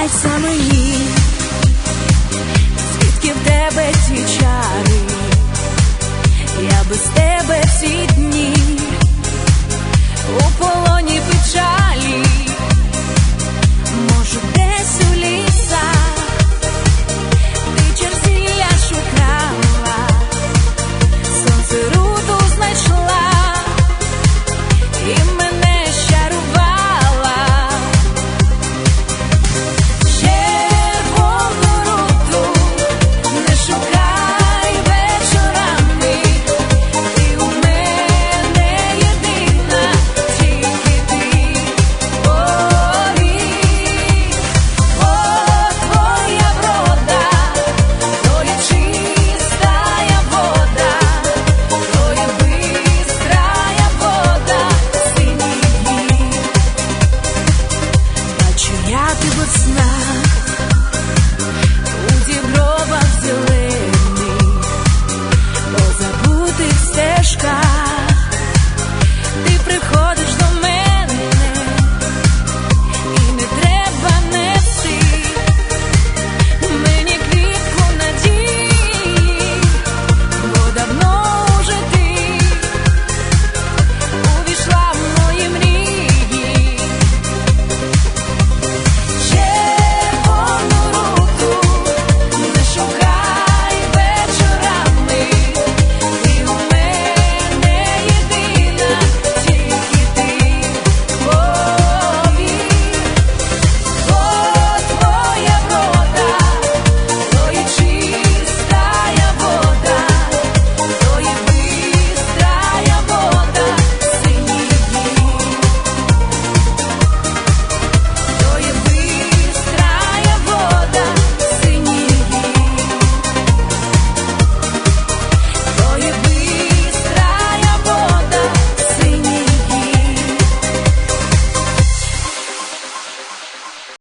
зізнайся мені, звідки в тебе ці чари, я без тебе ці дні.